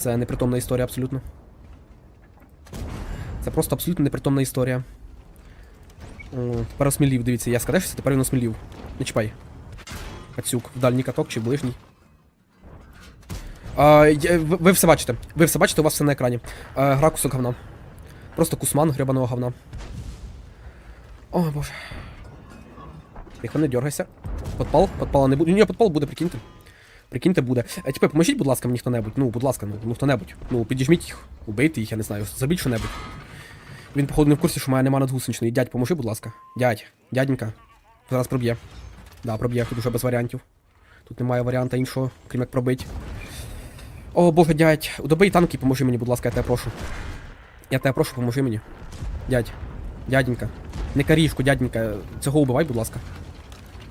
Це непритомна історія абсолютно. Це просто абсолютно непритомна історія. О, тепер осмілів, дивіться, я скадешся, тепер він осмілів. Не чіпай. Пацюк, в дальній каток чи в ближній. А, ви, ви все бачите. Ви все бачите, у вас все на екрані. А, гра кусок говна. Просто кусман гребаного говна. О, боже. Тихо, не дергайся. Подпал, подпала не буде. Ні, подпал буде, прикиньте. Прикиньте, буде. Е, тепер поможіть, будь ласка, мені хто-небудь. Ну, будь ласка, ну, ну хто-небудь. Ну, підіжміть їх, убийте їх, я не знаю, зробіть що-небудь. Він, походу, не в курсі, що в нема надгусеничної. Дядь, поможи, будь ласка. Дядь, дяденька. Зараз проб'є. Да, проб'є, тут уже без варіантів. Тут немає варіанта іншого, крім як пробить. О, боже, дядь, добий танки, поможи мені, будь ласка, я тебе прошу. Я тебе прошу, поможи мені. Дядь, дяденька. Не карішку, дяденька. Цього убивай, будь ласка.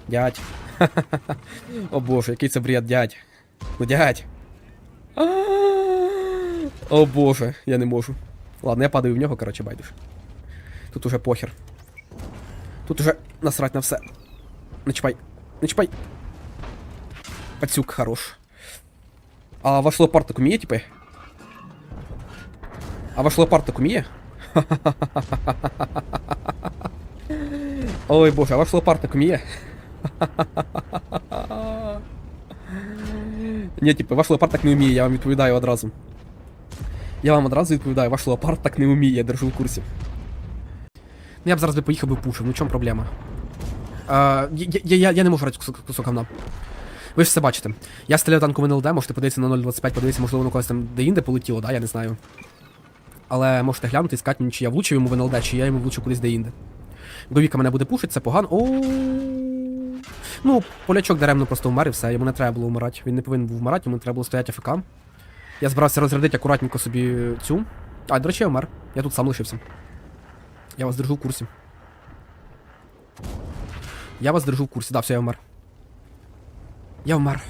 Дядь. О боже, який це бред, дядь. Ну, дядь. О боже, я не можу. Ладно, я падаю в нього, короче, байдуже. Тут уже похер. Тут уже насрать на все. Не чіпай. Не. Пацюк хорош. А ваш леопард так уміє, типи? А ваш леопард так уміє? Ой боже, а ваш леопард так уміє? Ні, типу, ваш леопард так не вміє, я вам відповідаю одразу. Я вам одразу відповідаю, ваш леопард так не вміє, я держу в курсі. Ну я б зараз би поїхав би пушив, ну чому проблема? А, я, я, я, не можу грати кусок, кусок говна. Ви ж все бачите. Я стріляю танком НЛД, можете подивитися на 0.25, подивитися, можливо, воно когось там де-інде полетіло, да, я не знаю. Але можете глянути і сказати мені, чи я влучив йому в НЛД, чи я йому влучив кудись де-інде. Говіка мене буде пушити, це погано. О. Ну, полячок даремно просто вмер і все, йому не треба було вмирати. Він не повинен був вмирати, йому треба було стояти АФК. Я збирався розрядити акуратненько собі цю. А, до речі, я вмер. Я тут сам лишився. Я вас держу в курсі. Я вас держу в курсі. Да, все, я вмер. Я вмер.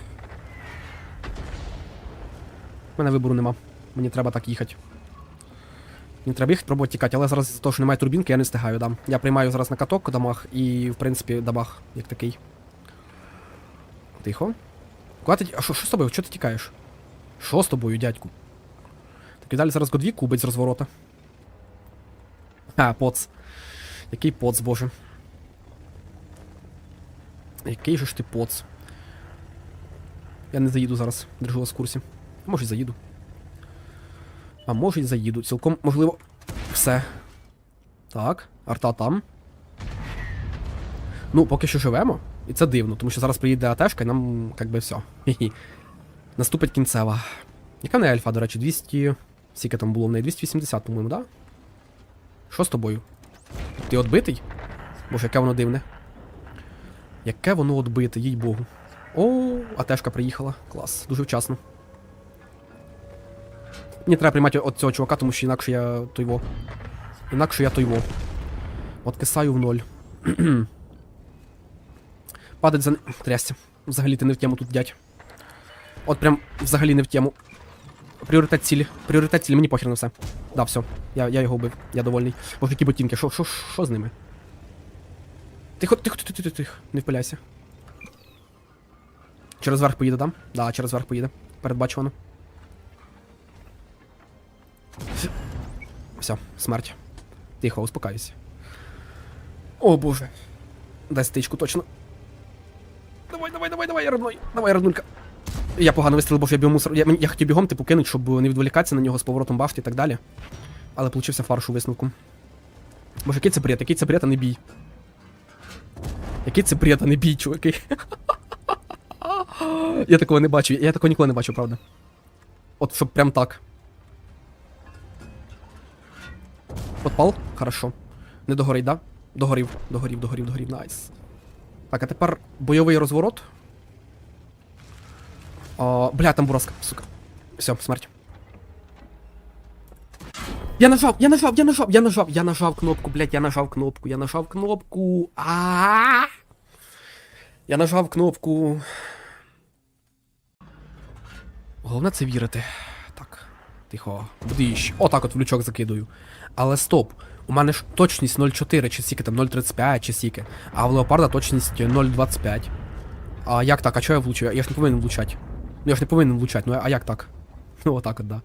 У мене вибору нема. Мені треба так їхати. Мені треба їхати, пробувати тікати, але зараз з того, що немає турбінки, я не встигаю, да. Я приймаю зараз на каток дамаг і, в принципі, дабаг, як такий. Тихо. Куди ти... А що, з тобою? Чого ти тікаєш? Що з тобою, дядьку? Так і далі зараз Годвік кубить з розворота. А, поц. Який поц, боже. Який же ж ти поц. Я не заїду зараз, держу вас в курсі. Може й заїду. А може й заїду. Цілком можливо. Все. Так, арта там. Ну, поки що живемо. І це дивно, тому що зараз приїде АТшка і нам як би все. Наступить кінцева. Яка в неї альфа, до речі, 200. Скільки там було в неї? 280, по-моєму, да? Що з тобою? Ти отбитий? Боже, яке воно дивне. Яке воно отбите, їй богу. О, АТшка приїхала. Клас, дуже вчасно. Мені треба приймати от цього чувака, тому що інакше я тойво. Інакше я тойво. От кисаю в ноль. Падать за... Трясся. Взагалі ти не в тему тут, дядь. От прям взагалі не в тему. Пріоритет цілі. Пріоритет цілі, мені похер на все. Да, все. Я, я його вбив. Я довольний. Боже, які ботинки, що, що, що з ними? Тихо, тихо, тихо, тихо, тихо. Не впиляйся. Через верх поїде, да? Да, через верх поїде. Передбачувано. Все, смерть. Тихо, успокаюся. О боже. Дай стичку точно. Давай, родной. Давай, роднулька. Я погано вистрілив, бо я бігом мусор. Я, я хотів бігом типу кинуть, щоб не відволікатися на нього з поворотом бафти і так далі. Але получився фарш у висновку. Боже, який це бред, який це бред, а не бій. Який це бред, а не бій, чуваки. я такого не бачу, я такого ніколи не бачу, правда. От щоб прям так. Подпал? Хорошо. Не догорить, да? Догорів, догорів, догорів, догорів, найс. Так, а тепер бойовий розворот. О, бля, там бураска, сука. Все, смерть. Я нажав, я нажав, я нажав, я нажав, я нажав кнопку, блядь, я нажав кнопку, я нажав кнопку. а Я нажав кнопку. Головне це вірити. Так, тихо. Бдищ. Отак от в лючок закидую. Але стоп. У мене ж точність 0,4 чи скільки там 0,35 чи скільки. А в леопарда точність 0,25. А як так? А чого я влучу? Я ж не повинен влучати. Ну я ж не повинен влучати, ну а як так? Ну, отак от, да.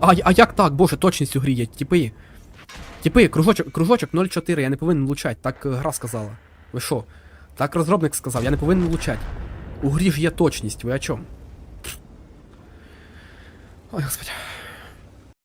А, а як так? Боже, точність у грі є, типи. Типи, кружочок, кружочок 0,4, я не повинен влучати, так е, гра сказала. Ви що? Так розробник сказав, я не повинен влучати. У грі ж є точність, ви о чому? Ой, господи.